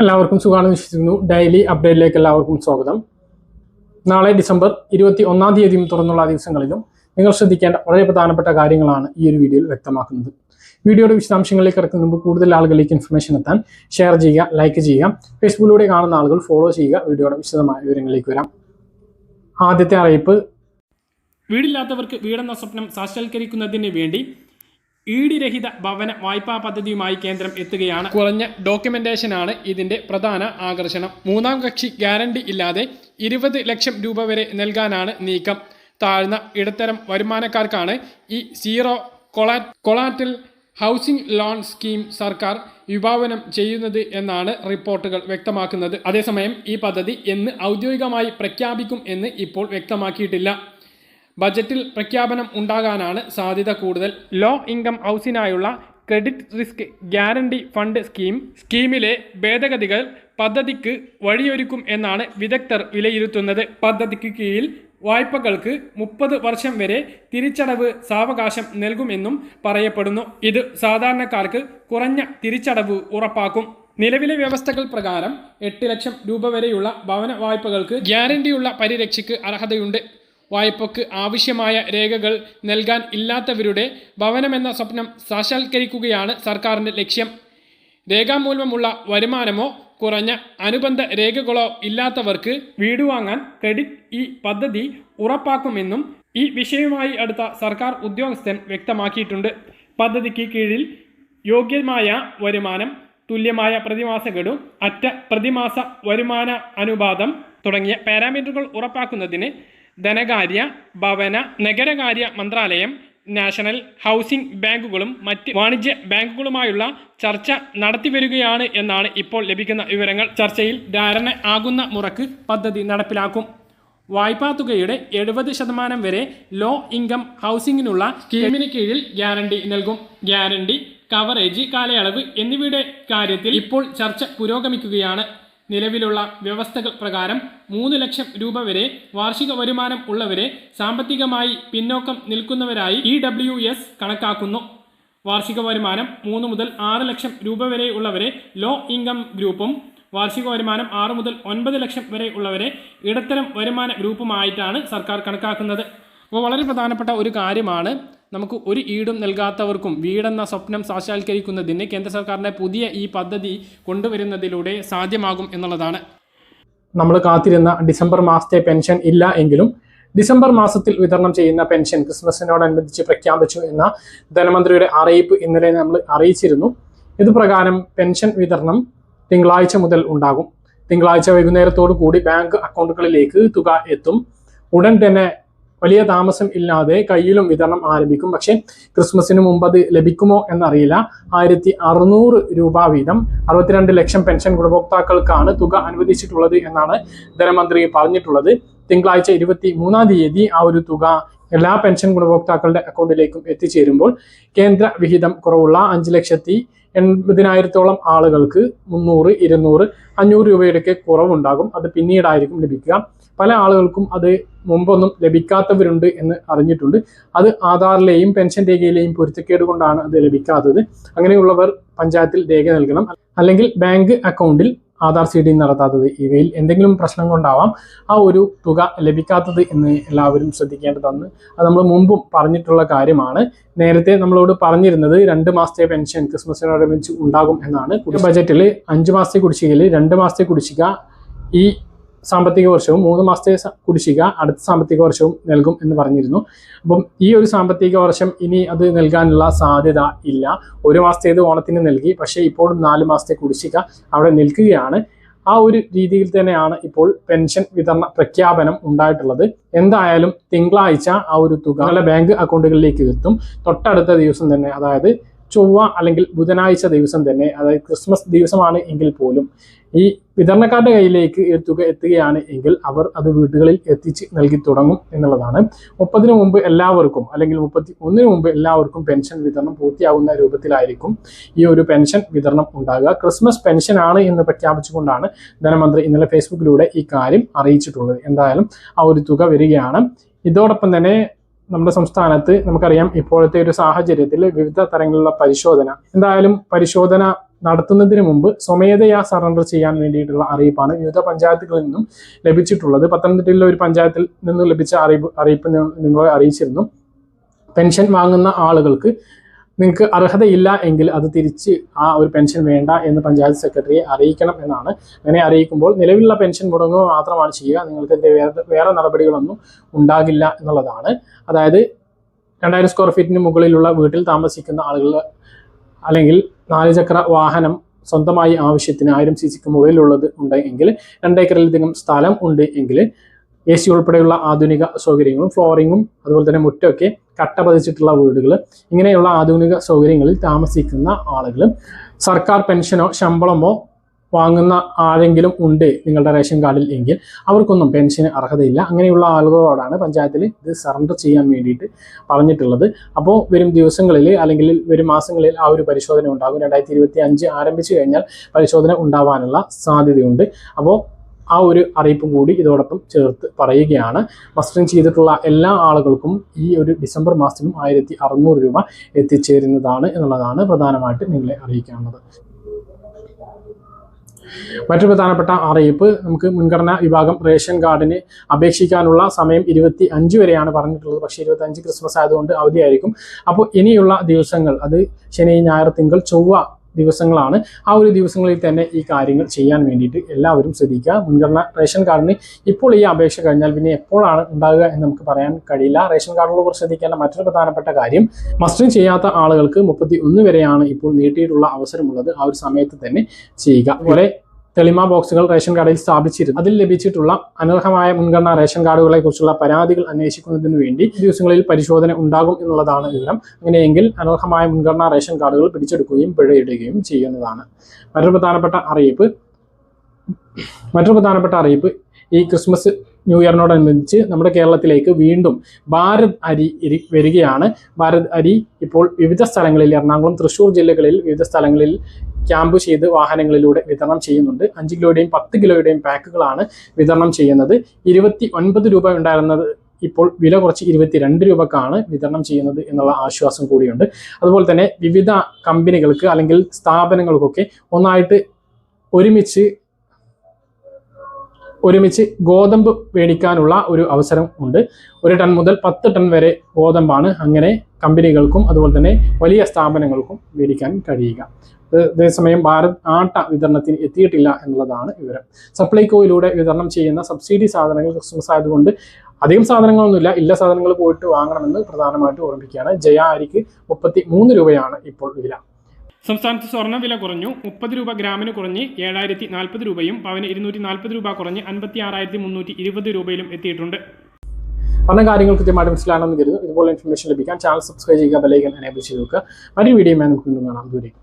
എല്ലാവർക്കും സുഖമാണെന്ന് വിശ്വസിക്കുന്നു. ഡെയിലി അപ്ഡേറ്റിലേക്ക് എല്ലാവർക്കും സ്വാഗതം. നാളെ ഡിസംബർ ഇരുപത്തി ഒന്നാം തീയതിയും തുറന്നുള്ള ദിവസങ്ങളിലും നിങ്ങൾ ശ്രദ്ധിക്കേണ്ട വളരെ പ്രധാനപ്പെട്ട കാര്യങ്ങളാണ് ഈ ഒരു വീഡിയോയിൽ വ്യക്തമാക്കുന്നത്. വീഡിയോയുടെ വിശദാംശങ്ങളിലേക്ക് കിടക്കുന്ന മുമ്പ് കൂടുതൽ ആളുകളിലേക്ക് ഇൻഫർമേഷൻ എത്താൻ ഷെയർ ചെയ്യുക ലൈക്ക് ചെയ്യുക ഫേസ്ബുക്കിലൂടെ കാണുന്ന ആളുകൾ ഫോളോ ചെയ്യുക വീഡിയോയുടെ വിശദമായ വിവരങ്ങളിലേക്ക് വരാം. ആദ്യത്തെ അറിയിപ്പ്. വീടില്ലാത്തവർക്ക് വീടെന്ന സ്വപ്നം സാക്ഷാത്കരിക്കുന്നതിന് വേണ്ടി ഈടിരഹിത ഭവന വായ്പാ പദ്ധതിയുമായി കേന്ദ്രം എത്തുകയാണ്. കുറഞ്ഞ ഡോക്യുമെന്റേഷനാണ് ഇതിന്റെ പ്രധാന ആകർഷണം. മൂന്നാം കക്ഷി ഗ്യാരണ്ടി ഇല്ലാതെ ഇരുപത് ലക്ഷം രൂപ വരെ നൽകാനാണ് നീക്കം. താഴ്ന്ന ഇടത്തരം വരുമാനക്കാർക്കാണ് ഈ സീറോ കൊളാ കൊളാറ്റൽ ഹൗസിംഗ് ലോൺ സ്കീം സർക്കാർ വിഭാവനം ചെയ്യുന്നത് എന്നാണ് റിപ്പോർട്ടുകൾ വ്യക്തമാക്കുന്നത്. അതേസമയം ഈ പദ്ധതി എന്ന് ഔദ്യോഗികമായി പ്രഖ്യാപിക്കും എന്ന് ഇപ്പോൾ വ്യക്തമാക്കിയിട്ടില്ല. ബജറ്റിൽ പ്രഖ്യാപനം ഉണ്ടാകാനാണ് സാധ്യത കൂടുതൽ. Low income ഹൗസിനായുള്ള credit risk guarantee fund scheme സ്കീമിലെ ഭേദഗതികൾ പദ്ധതിക്ക് വഴിയൊരുക്കും എന്നാണ് വിദഗ്ധർ വിലയിരുത്തുന്നത്. പദ്ധതിക്ക് കീഴിൽ വായ്പകൾക്ക് മുപ്പത് വർഷം വരെ തിരിച്ചടവ് സാവകാശം നൽകുമെന്നും പറയപ്പെടുന്നു. ഇത് സാധാരണക്കാർക്ക് കുറഞ്ഞ തിരിച്ചടവ് ഉറപ്പാക്കും. നിലവിലെ വ്യവസ്ഥകൾ പ്രകാരം എട്ട് ലക്ഷം രൂപ വരെയുള്ള ഭവന വായ്പകൾക്ക് ഗ്യാരണ്ടിയുള്ള പരിരക്ഷയ്ക്ക് അർഹതയുണ്ട്. വായ്പക്ക് ആവശ്യമായ രേഖകൾ നൽകാൻ ഇല്ലാത്തവരുടെ ഭവനമെന്ന സ്വപ്നം സാക്ഷാത്കരിക്കുകയാണ് സർക്കാരിന്റെ ലക്ഷ്യം. രേഖാമൂലമുള്ള വരുമാനമോ കുറഞ്ഞ അനുബന്ധ രേഖകളോ ഇല്ലാത്തവർക്ക് വീട് വാങ്ങാൻ ക്രെഡിറ്റ് ഈ പദ്ധതി ഉറപ്പാക്കുമെന്നും ഈ വിഷയവുമായി അടുത്ത സർക്കാർ ഉദ്യോഗസ്ഥൻ വ്യക്തമാക്കിയിട്ടുണ്ട്. പദ്ധതിക്ക് കീഴിൽ യോഗ്യമായ വരുമാനം തുല്യമായ പ്രതിമാസ ഗഡു അറ്റ പ്രതിമാസ വരുമാന അനുപാതം തുടങ്ങിയ പാരാമീറ്ററുകൾ ഉറപ്പാക്കുന്നതിന് ധനകാര്യ ഭവന നഗരകാര്യ മന്ത്രാലയം നാഷണൽ ഹൗസിംഗ് ബാങ്കുകളും മറ്റ് വാണിജ്യ ബാങ്കുകളുമായുള്ള ചർച്ച നടത്തിവരികയാണ് എന്നാണ് ഇപ്പോൾ ലഭിക്കുന്ന വിവരങ്ങൾ. ചർച്ചയിൽ ധാരണ ആകുന്ന മുറക്ക് പദ്ധതി നടപ്പിലാക്കും. വായ്പാ തുകയുടെ എഴുപത് ശതമാനം വരെ ലോ ഇൻകം ഹൗസിംഗിനുള്ള സ്കീമിന് കീഴിൽ ഗ്യാരണ്ടി നൽകും. ഗ്യാരണ്ടി കവറേജ് കാലയളവ് എന്നിവയുടെ കാര്യത്തിൽ ഇപ്പോൾ ചർച്ച പുരോഗമിക്കുകയാണ്. നിലവിലുള്ള വ്യവസ്ഥകൾ പ്രകാരം മൂന്ന് ലക്ഷം രൂപ വരെ വാർഷിക വരുമാനം ഉള്ളവരെ സാമ്പത്തികമായി പിന്നോക്കം നിൽക്കുന്നവരായി ഇ ഡബ്ല്യു എസ് കണക്കാക്കുന്നു. വാർഷിക വരുമാനം മൂന്ന് മുതൽ ആറ് ലക്ഷം രൂപ വരെ ഉള്ളവരെ ലോ ഇൻകം ഗ്രൂപ്പും വാർഷിക വരുമാനം ആറ് മുതൽ ഒൻപത് ലക്ഷം വരെ ഉള്ളവരെ ഇടത്തരം വരുമാന ഗ്രൂപ്പുമായിട്ടാണ് സർക്കാർ കണക്കാക്കുന്നത്. അപ്പോൾ വളരെ പ്രധാനപ്പെട്ട ഒരു കാര്യമാണ് നമുക്ക് ഒരു ഈടും നൽകാത്തവർക്കും വീടെന്ന സ്വപ്നം സാക്ഷാത്കരിക്കുന്നതിന് കേന്ദ്ര സർക്കാരിന്റെ പുതിയ ഈ പദ്ധതി കൊണ്ടുവരുന്നതിലൂടെ സാധ്യമാകും എന്നുള്ളതാണ്. നമ്മൾ കാത്തിരുന്ന ഡിസംബർ മാസത്തെ പെൻഷൻ ഇല്ല എങ്കിലും ഡിസംബർ മാസത്തിൽ വിതരണം ചെയ്യുന്ന പെൻഷൻ ക്രിസ്മസിനോടനുബന്ധിച്ച് പ്രഖ്യാപിച്ചു എന്ന ധനമന്ത്രിയുടെ അറിയിപ്പ് ഇന്നലെ നമ്മൾ അറിയിച്ചിരുന്നു. ഇതുപ്രകാരം പെൻഷൻ വിതരണം തിങ്കളാഴ്ച മുതൽ ഉണ്ടാകും. തിങ്കളാഴ്ച വൈകുന്നേരത്തോടു കൂടി ബാങ്ക് അക്കൗണ്ടുകളിലേക്ക് തുക എത്തും. ഉടൻ തന്നെ വലിയ താമസം ഇല്ലാതെ കയ്യിലും വിതരണം ആരംഭിക്കും. പക്ഷേ ക്രിസ്മസിന് മുമ്പ് അത് ലഭിക്കുമോ എന്നറിയില്ല. ആയിരത്തി അറുന്നൂറ് രൂപ വീതം അറുപത്തിരണ്ട് ലക്ഷം പെൻഷൻ ഗുണഭോക്താക്കൾക്കാണ് തുക അനുവദിച്ചിട്ടുള്ളത് എന്നാണ് ധനമന്ത്രി പറഞ്ഞിട്ടുള്ളത്. തിങ്കളാഴ്ച ഇരുപത്തി മൂന്നാം തീയതി ആ ഒരു തുക എല്ലാ പെൻഷൻ ഗുണഭോക്താക്കളുടെ അക്കൗണ്ടിലേക്കും എത്തിച്ചേരുമ്പോൾ കേന്ദ്ര വിഹിതം കുറവുള്ള അഞ്ച് ലക്ഷത്തി എൺപതിനായിരത്തോളം ആളുകൾക്ക് മുന്നൂറ് ഇരുന്നൂറ് അഞ്ഞൂറ് രൂപയുടെയൊക്കെ കുറവുണ്ടാകും. അത് പിന്നീടായിരിക്കും ലഭിക്കുക. പല ആളുകൾക്കും അത് മുമ്പൊന്നും ലഭിക്കാത്തവരുണ്ട് എന്ന് അറിഞ്ഞിട്ടുണ്ട്. അത് ആധാറിലെയും പെൻഷൻ രേഖയിലെയും പൊരുത്തക്കേട് കൊണ്ടാണ് അത് ലഭിക്കാത്തത്. അങ്ങനെയുള്ളവർ പഞ്ചായത്തിൽ രേഖ നൽകണം. അല്ലെങ്കിൽ ബാങ്ക് അക്കൗണ്ടിൽ ആധാർ സീഡിംഗ് നടത്താത്തത്. ഇവയിൽ എന്തെങ്കിലും പ്രശ്നം കൊണ്ടാവാം ആ ഒരു തുക ലഭിക്കാത്തത് എന്ന് എല്ലാവരും ശ്രദ്ധിക്കേണ്ടതാണ്. അത് നമ്മൾ മുമ്പും പറഞ്ഞിട്ടുള്ള കാര്യമാണ്. നേരത്തെ നമ്മളോട് പറഞ്ഞിരുന്നത് രണ്ട് മാസത്തെ പെൻഷൻ ക്രിസ്മസിനോടനുബന്ധിച്ച് ഉണ്ടാകും എന്നാണ്. ബജറ്റിൽ അഞ്ച് മാസത്തെ കുടിശ്ശികയിൽ രണ്ട് മാസത്തെ കുടിശ്ശിക ഈ സാമ്പത്തിക വർഷവും മൂന്ന് മാസത്തെ കുടിശ്ശിക അടുത്ത സാമ്പത്തിക വർഷവും നൽകും എന്ന് പറഞ്ഞിരുന്നു. അപ്പം ഈ ഒരു സാമ്പത്തിക വർഷം ഇനി അത് നൽകാനുള്ള സാധ്യത ഇല്ല. ഒരു മാസത്തേത് ഓണത്തിന് നൽകി പക്ഷേ ഇപ്പോഴും നാല് മാസത്തെ കുടിശ്ശിക അവിടെ നിൽക്കുകയാണ്. ആ ഒരു രീതിയിൽ തന്നെയാണ് ഇപ്പോൾ പെൻഷൻ വിതരണ പ്രഖ്യാപനം ഉണ്ടായിട്ടുള്ളത്. എന്തായാലും തിങ്കളാഴ്ച ആ ഒരു തുക ബാങ്ക് അക്കൗണ്ടുകളിലേക്ക് എത്തും. തൊട്ടടുത്ത ദിവസം തന്നെ അതായത് ചൊവ്വ അല്ലെങ്കിൽ ബുധനാഴ്ച ദിവസം തന്നെ അതായത് ക്രിസ്മസ് ദിവസമാണ് എങ്കിൽ പോലും ഈ വിതരണക്കാരുടെ കയ്യിലേക്ക് ഈ തുക എത്തുകയാണ് എങ്കിൽ അവർ അത് വീടുകളിൽ എത്തിച്ച് നൽകി തുടങ്ങും എന്നുള്ളതാണ്. മുപ്പതിനു മുമ്പ് എല്ലാവർക്കും അല്ലെങ്കിൽ മുപ്പത്തി ഒന്നിനു മുമ്പ് എല്ലാവർക്കും പെൻഷൻ വിതരണം പൂർത്തിയാകുന്ന രൂപത്തിലായിരിക്കും ഈ ഒരു പെൻഷൻ വിതരണം ഉണ്ടാകുക. ക്രിസ്മസ് പെൻഷൻ ആണ് എന്ന് പ്രഖ്യാപിച്ചുകൊണ്ടാണ് ധനമന്ത്രി ഇന്നലെ ഫേസ്ബുക്കിലൂടെ ഈ കാര്യം അറിയിച്ചിട്ടുള്ളത്. എന്തായാലും ആ ഒരു തുക വരികയാണ്. ഇതോടൊപ്പം തന്നെ നമ്മുടെ സംസ്ഥാനത്ത് നമുക്കറിയാം ഇപ്പോഴത്തെ ഒരു സാഹചര്യത്തിൽ വിവിധ തരങ്ങളിലുള്ള പരിശോധന. എന്തായാലും പരിശോധന നടത്തുന്നതിന് മുമ്പ് സ്വമേധയാ സറണ്ടർ ചെയ്യാൻ വേണ്ടിയിട്ടുള്ള അറിയിപ്പാണ് വിവിധ പഞ്ചായത്തുകളിൽ നിന്നും ലഭിച്ചിട്ടുള്ളത്. പത്തനംതിട്ടയിലെ ഒരു പഞ്ചായത്തിൽ നിന്നും ലഭിച്ച അറിയിപ്പ് അറിയിപ്പ് നിങ്ങളെ അറിയിച്ചിരുന്നു. പെൻഷൻ വാങ്ങുന്ന ആളുകൾക്ക് നിങ്ങൾക്ക് അർഹതയില്ല എങ്കിൽ അത് തിരിച്ച് ആ ഒരു പെൻഷൻ വേണ്ട എന്ന് പഞ്ചായത്ത് സെക്രട്ടറിയെ അറിയിക്കണം എന്നാണ്. അങ്ങനെ അറിയിക്കുമ്പോൾ നിലവിലുള്ള പെൻഷൻ മുടങ്ങുക മാത്രമാണ് ചെയ്യുക. നിങ്ങൾക്ക് വേറെ വേറെ നടപടികളൊന്നും ഉണ്ടാകില്ല എന്നുള്ളതാണ്. അതായത് രണ്ടായിരം സ്ക്വയർ ഫീറ്റിന് മുകളിലുള്ള വീട്ടിൽ താമസിക്കുന്ന ആളുകൾ അല്ലെങ്കിൽ നാല് ചക്ര വാഹനം സ്വന്തമായി ആവശ്യത്തിന് ആയിരം സി സിക്ക് മുകളിലുള്ളത് ഉണ്ട് എങ്കിൽ രണ്ടേക്കറിലധികം സ്ഥലം ഉണ്ട് എങ്കിൽ എ സി ഉൾപ്പെടെയുള്ള ആധുനിക സൗകര്യങ്ങളും ഫ്ലോറിങ്ങും അതുപോലെ തന്നെ മുറ്റമൊക്കെ കട്ട പതിച്ചിട്ടുള്ള വീടുകൾ ഇങ്ങനെയുള്ള ആധുനിക സൗകര്യങ്ങളിൽ താമസിക്കുന്ന ആളുകൾ സർക്കാർ പെൻഷനോ ശമ്പളമോ വാങ്ങുന്ന ആരെങ്കിലും ഉണ്ട് നിങ്ങളുടെ റേഷൻ കാർഡിൽ എങ്കിൽ അവർക്കൊന്നും പെൻഷന് അർഹതയില്ല. അങ്ങനെയുള്ള ആളുകളോടാണ് പഞ്ചായത്തിൽ ഇത് സറണ്ടർ ചെയ്യാൻ വേണ്ടിയിട്ട് പറഞ്ഞിട്ടുള്ളത്. അപ്പോൾ വരും ദിവസങ്ങളിൽ അല്ലെങ്കിൽ വരും മാസങ്ങളിൽ ആ ഒരു പരിശോധന ഉണ്ടാകും. രണ്ടായിരത്തി ഇരുപത്തി അഞ്ച് ആരംഭിച്ചു കഴിഞ്ഞാൽ പരിശോധന ഉണ്ടാവാനുള്ള സാധ്യതയുണ്ട്. അപ്പോൾ ആ ഒരു അറിയിപ്പും കൂടി ഇതോടൊപ്പം ചേർത്ത് പറയുകയാണ്. മസ്റ്ററിങ് ചെയ്തിട്ടുള്ള എല്ലാ ആളുകൾക്കും ഈ ഒരു ഡിസംബർ മാസത്തിനും ആയിരത്തി രൂപ എത്തിച്ചേരുന്നതാണ് എന്നുള്ളതാണ് പ്രധാനമായിട്ട് നിങ്ങളെ അറിയിക്കാനുള്ളത്. മറ്റൊരു പ്രധാനപ്പെട്ട അറിയിപ്പ് നമുക്ക് മുൻഗണനാ വിഭാഗം റേഷൻ കാർഡിന് അപേക്ഷിക്കാനുള്ള സമയം ഇരുപത്തി അഞ്ച് വരെയാണ് പറഞ്ഞിട്ടുള്ളത്. പക്ഷേ ഇരുപത്തി അഞ്ച് ക്രിസ്മസ് ആയതുകൊണ്ട് അവധിയായിരിക്കും. അപ്പോൾ ഇനിയുള്ള ദിവസങ്ങൾ അത് ശനി ഞായർ തിങ്കൾ ചൊവ്വ ദിവസങ്ങളാണ്. ആ ഒരു ദിവസങ്ങളിൽ തന്നെ ഈ കാര്യങ്ങൾ ചെയ്യാൻ വേണ്ടിയിട്ട് എല്ലാവരും ശ്രദ്ധിക്കുക. മുൻഗണന റേഷൻ കാർഡിന് ഇപ്പോൾ ഈ അപേക്ഷ കഴിഞ്ഞാൽ പിന്നെ എപ്പോഴാണ് ഉണ്ടാകുക എന്ന് നമുക്ക് പറയാൻ കഴിയില്ല. റേഷൻ കാർഡിലുള്ളവർ ശ്രദ്ധിക്കേണ്ട മറ്റൊരു പ്രധാനപ്പെട്ട കാര്യം മസ്റ്റർ ചെയ്യാത്ത ആളുകൾക്ക് മുപ്പത്തി ഒന്ന് വരെയാണ് ഇപ്പോൾ നീട്ടിയിട്ടുള്ള അവസരമുള്ളത്. ആ ഒരു സമയത്ത് തന്നെ ചെയ്യുക. അതുപോലെ തെളിമ ബോക്സുകൾ റേഷൻ കാർഡിൽ സ്ഥാപിച്ചിരുന്നു. അതിൽ ലഭിച്ചിട്ടുള്ള അനർഹമായ മുൻഗണനാ റേഷൻ കാർഡുകളെ കുറിച്ചുള്ള പരാതികൾ അന്വേഷിക്കുന്നതിന് വേണ്ടി ദിവസങ്ങളിൽ പരിശോധന ഉണ്ടാകും എന്നുള്ളതാണ് വിവരം. അങ്ങനെയെങ്കിൽ അനർഹമായ മുൻഗണനാ റേഷൻ കാർഡുകൾ പിടിച്ചെടുക്കുകയും പിഴയിടുകയും ചെയ്യുന്നതാണ്. മറ്റൊരു പ്രധാനപ്പെട്ട അറിയിപ്പ്. മറ്റൊരു പ്രധാനപ്പെട്ട അറിയിപ്പ്. ഈ ക്രിസ്മസ് ന്യൂ ഇയറിനോടനുബന്ധിച്ച് നമ്മുടെ കേരളത്തിലേക്ക് വീണ്ടും ഭാരത് അരി വരികയാണ്. ഭാരത് അരി ഇപ്പോൾ വിവിധ സ്ഥലങ്ങളിൽ എറണാകുളം തൃശ്ശൂർ ജില്ലകളിൽ വിവിധ സ്ഥലങ്ങളിൽ ക്യാമ്പ് ചെയ്ത് വാഹനങ്ങളിലൂടെ വിതരണം ചെയ്യുന്നുണ്ട്. അഞ്ച് കിലോയുടെയും പത്ത് കിലോയുടെയും പാക്കുകളാണ് വിതരണം ചെയ്യുന്നത്. ഇരുപത്തി ഒൻപത് രൂപ ഉണ്ടായിരുന്നത് ഇപ്പോൾ വില കുറച്ച് ഇരുപത്തിരണ്ട് രൂപക്കാണ് വിതരണം ചെയ്യുന്നത് എന്നുള്ള ആശ്വാസം കൂടിയുണ്ട്. അതുപോലെ തന്നെ വിവിധ കമ്പനികൾക്ക് അല്ലെങ്കിൽ സ്ഥാപനങ്ങൾക്കൊക്കെ ഒന്നായിട്ട് ഒരുമിച്ച് ഒരുമിച്ച് ഗോതമ്പ് മേടിക്കാനുള്ള ഒരു അവസരം ഉണ്ട്. ഒരു ടൺ മുതൽ പത്ത് ടൺ വരെ ഗോതമ്പാണ് അങ്ങനെ കമ്പനികൾക്കും അതുപോലെ തന്നെ വലിയ സ്ഥാപനങ്ങൾക്കും മേടിക്കാൻ കഴിയുക. അതേസമയം ഭാരത് ആട്ട വിതരണത്തിന് എത്തിയിട്ടില്ല എന്നുള്ളതാണ് വിവരം. സപ്ലൈകോയിലൂടെ വിതരണം ചെയ്യുന്ന സബ്സിഡി സാധനങ്ങൾ ക്രിസ്മസ് ആയതുകൊണ്ട് അധികം സാധനങ്ങളൊന്നുമില്ല. ഇല്ല സാധനങ്ങൾ പോയിട്ട് വാങ്ങണമെന്ന് പ്രധാനമായിട്ട് ഓർമ്മിക്കുകയാണ് ജയ അരിക്ക് മുപ്പത്തി മൂന്ന് രൂപയാണ് ഇപ്പോൾ വില. സംസ്ഥാനത്ത് സ്വർണ വില കുറഞ്ഞു. മുപ്പത് രൂപ ഗ്രാമിന് കുറഞ്ഞ് ഏഴായിരത്തി നാൽപ്പത് രൂപയും പവന് ഇരുന്നൂറ്റി നാൽപ്പത് രൂപ കുറഞ്ഞ് അൻപത്തി ആറായിരത്തി മുന്നൂറ്റി ഇരുപത് രൂപയിലും എത്തിയിട്ടുണ്ട്. പറഞ്ഞ കാര്യങ്ങൾ കൃത്യമായിട്ട് മനസ്സിലാണെന്ന് കരുതുന്നു. ഇതുപോലെ ഇൻഫർമേഷൻ ലഭിക്കാൻ ചാനൽ സബ്സ്ക്രൈബ് ചെയ്യുക ബെലൈക്കൻ എനേബിൾ ചെയ്ത് നോക്കുക മറ്റൊരു വീഡിയോയുമായി നമുക്ക് വീണ്ടും കാണാം. ദൂരേക്ക്